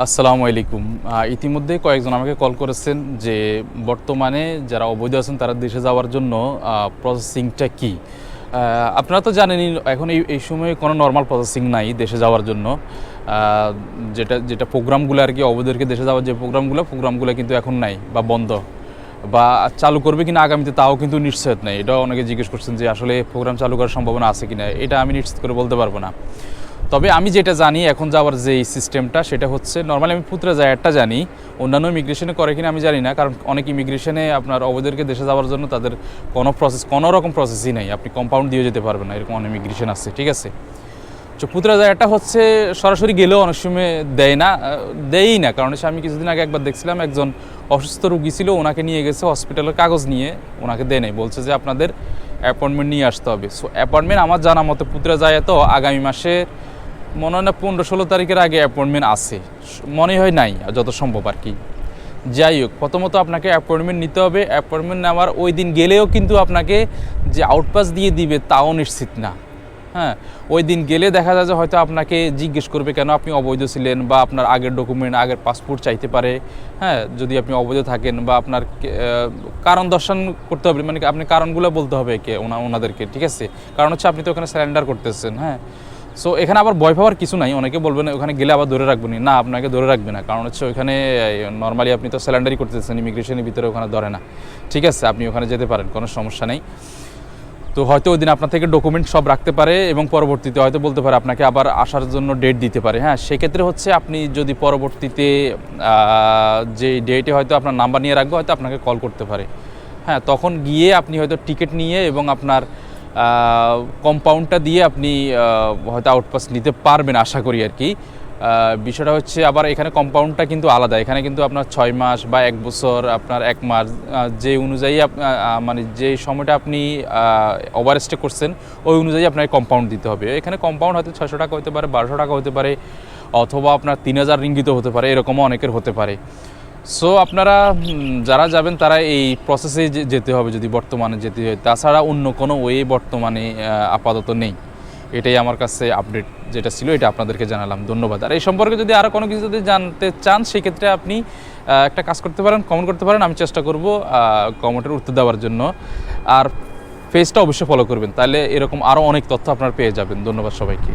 আসসালামু আলাইকুম। ইতিমধ্যে কয়েকজন আমাকে কল করেছেন যে বর্তমানে যারা অবৈধ আছেন তারা দেশে যাওয়ার জন্য প্রসেসিংটা কি? আপনারা তো জানেনই, এখন এই এই সময়ে কোনো নর্মাল প্রসেসিং নাই দেশে যাওয়ার জন্য। যেটা যেটা প্রোগ্রামগুলো আর কি, অবৈধদেরকে দেশে যাওয়ার যে প্রোগ্রামগুলো প্রোগ্রামগুলো কিন্তু এখন নাই বা বন্ধ। বা চালু করবে কিনা আগামীতে তাও কিন্তু নিশ্চয়তা নেই। এটাও অনেকে জিজ্ঞেস করছেন যে আসলে প্রোগ্রাম চালু করার সম্ভাবনা আছে কিনা, এটা আমি নিশ্চিত করে বলতে পারব না। তবে আমি যেটা জানি এখন যাওয়ার যে সিস্টেমটা সেটা হচ্ছে নর্মালি আমি পুত্রা জায়গাটা জানি, অন্যান্য ইমিগ্রেশনে করে কিনা আমি জানি না, কারণ অনেক ইমিগ্রেশনে আপনার অবৈধদেরকে দেশে যাওয়ার জন্য তাদের কোনো প্রসেস কোনো রকম প্রসেসই নেই। আপনি কম্পাউন্ড দিয়ে যেতে পারবেন না, এরকম অনেক ইমিগ্রেশন আছে, ঠিক আছে? তো পুত্রা জায়গাটা হচ্ছে সরাসরি গেলেও অনেক সময় দেয় না দেয়ই না, কারণ সে আমি কিছুদিন আগে একবার দেখছিলাম, একজন অসুস্থ রুগী ছিল, ওনাকে নিয়ে গেছে হসপিটালের কাগজ নিয়ে, ওনাকে দেয় নাই, বলছে যে আপনাদের অ্যাপয়েন্টমেন্ট নিয়ে আসতে হবে। সো অ্যাপয়েন্টমেন্ট আমার জানা মতো পুত্রা যায় তো আগামী মাসে মনে হয় না পনেরো ষোলো তারিখের আগে অ্যাপয়েন্টমেন্ট আছে। মনে হয় নাই, যত সম্ভব আর কি। যাই হোক, প্রথমত আপনাকে অ্যাপয়েন্টমেন্ট নিতে হবে। অ্যাপয়েন্টমেন্ট নেওয়ার ওই দিন গেলেও কিন্তু আপনাকে যে আউটপাস দিয়ে দিবে তাও নিশ্চিত না। হ্যাঁ ওই দিন গেলে দেখা যায় যে হয়তো আপনাকে জিজ্ঞেস করবে কেন আপনি অবৈধ ছিলেন বা আপনার আগের ডকুমেন্ট আগের পাসপোর্ট চাইতে পারে। হ্যাঁ যদি আপনি অবৈধ থাকেন বা আপনার কারণ দর্শন করতে হবে মানে আপনি কারণগুলো বলতে হবে কে ওনা, ওনাদেরকে, ঠিক আছে? কারণ হচ্ছে আপনি তো ওখানে স্যারেন্ডার করতেছেন হ্যাঁ? সো এখানে আবার ভয় পাওয়ার কিছু নাই। অনেকে বলবেন, ওখানে গেলে আবার ধরে রাখবেন না? আপনাকে ধরে রাখবে না। কারণ হচ্ছে ওখানে নর্মালি আপনি তো স্যালেন্ডারি করতেছেন ইমিগ্রেশনের ভিতরে ওখানে ধরে না। ঠিক আছে, আপনি ওখানে যেতে পারেন, কোনো সমস্যা নেই। তো হয়তো ওই দিন আপনার থেকে ডকুমেন্ট সব রাখতে পারে এবং পরবর্তীতে হয়তো বলতে পারে আপনাকে আবার আসার জন্য ডেট দিতে পারে। হ্যাঁ সেক্ষেত্রে হচ্ছে আপনি যদি পরবর্তীতে যে ডেটে হয়তো আপনার নাম্বার নিয়ে রাখবে, হয়তো আপনাকে কল করতে পারে। হ্যাঁ তখন গিয়ে আপনি হয়তো টিকিট নিয়ে এবং আপনার কম্পাউন্ডটা দিয়ে আপনি হয়তো আউটপাস নিতে পারবেন আশা করি আর কি। বিষয়টা হচ্ছে আবার এখানে কম্পাউন্ডটা কিন্তু আলাদা। এখানে কিন্তু আপনার ছয় মাস বা এক বছর, আপনার এক মাস যে অনুযায়ী মানে যে সময়টা আপনি ওভার স্টে করছেন, ওই অনুযায়ী আপনাকে কম্পাউন্ড দিতে হবে। এখানে কম্পাউন্ড হয়তো ছশো টাকা হতে পারে, বারোশো টাকা হতে পারে, অথবা আপনার তিন হাজার রিঙ্গিত হতে পারে, এরকমও অনেকের হতে পারে। সো আপনারা যারা যাবেন, তারা এই প্রসেসে যেতে হবে যদি বর্তমানে যেতে হয়। তাছাড়া অন্য কোনো ওয়ে বর্তমানে আপাতত নেই। এটাই আমার কাছে আপডেট যেটা ছিল, এটা আপনাদেরকে জানালাম। ধন্যবাদ। আর এই সম্পর্কে যদি আরও কোনো কিছু যদি জানতে চান, সেক্ষেত্রে আপনি একটা কাজ করতে পারেন কমেন্ট করতে পারেন। আমি চেষ্টা করব কমেন্টের উত্তর দেওয়ার জন্য। আর পেজটা অবশ্যই ফলো করবেন। তাহলে এরকম আরও অনেক তথ্য আপনারা পেয়ে যাবেন। ধন্যবাদ সবাইকে।